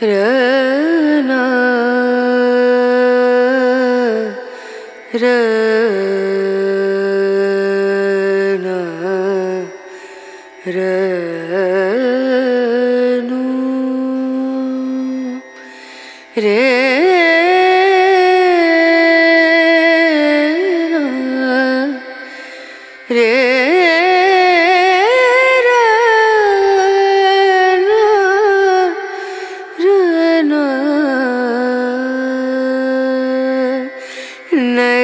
রনা রনা রনু রে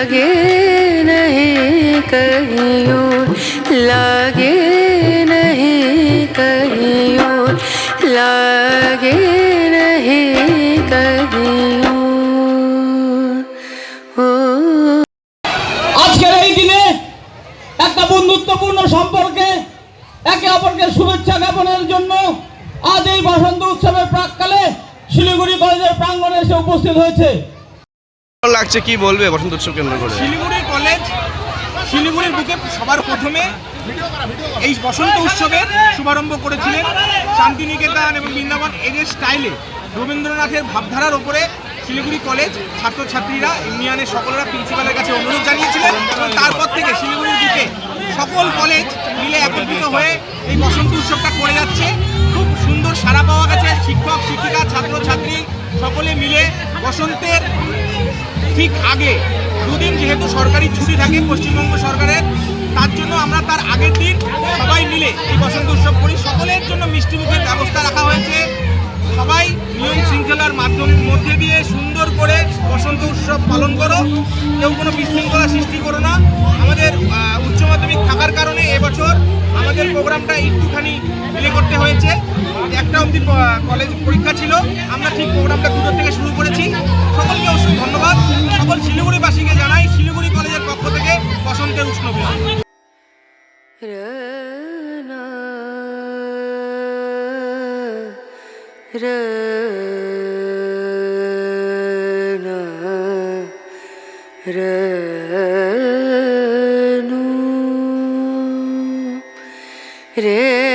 लागे नहीं कहीं और लागे नहीं कहीं और लागे नहीं कहीं और ओ আজকের এই দিনে একটা বন্ধুত্বপূর্ণ সম্পর্কে একে অপরকে শুভেচ্ছা জ্ঞাপনের জন্য আজ এই বসন্ত উৎসবের প্রাককালে শিলিগুড়ি কলেজের প্রাঙ্গণে এসে উপস্থিত হয়েছে ভালো লাগছে, কি বলবে বসন্ত উৎসব কেন্দ্র করে? শিলিগুড়ি কলেজ শিলিগুড়ির বুকে সবার প্রথমে এই বসন্ত উৎসবের শুভারম্ভ করেছিলেন শান্তিনিকেতন এবং বৃন্দাবন। এদের স্টাইলে রবীন্দ্রনাথের ভাবধারার ওপরে শিলিগুড়ি কলেজ ছাত্রছাত্রীরা, ইউনিয়নের সকলেরা প্রিন্সিপালের কাছে অনুরোধ জানিয়েছিলেন এবং তারপর থেকে শিলিগুড়ির বুকে সকল কলেজ মিলে একত্রিত হয়ে এই বসন্ত উৎসবটা করে যাচ্ছে। খুব সুন্দর সাড়া পাওয়া গেছে। শিক্ষক, শিক্ষিকা, ছাত্রছাত্রী সকলে মিলে বসন্তের ঠিক আগে। দুদিন যেহেতু সরকারি ছুটি থাকে পশ্চিমবঙ্গ সরকারের, তার জন্য আমরা তার আগের দিন সবাই মিলে এই বসন্ত উৎসব করি। সকলের জন্য মিষ্টি মুখের ব্যবস্থা রাখা হয়েছে। সবাই নিয়ম শৃঙ্খলার মাধ্যমের মধ্যে দিয়ে সুন্দর করে বসন্ত উৎসব পালন করো। কেউ কোনো বিশৃঙ্খলা সৃষ্টি করো না। আমাদের উচ্চ মাধ্যমিক থাকার কারণে এবছর আমাদের প্রোগ্রামটা একটুখানি ডিলে করতে হয়েছে। একটা অবধি কলেজ পরীক্ষা ছিল। আমরা ঠিক প্রোগ্রামটা দুটোর থেকে শুরু করেছি। সকলকে অবশ্যই ধন্যবাদ। সকল শিলিগুড়িবাসীকে জানাই শিলিগুড়ি কলেজের পক্ষ থেকে বসন্তের উষ্ণ রে রে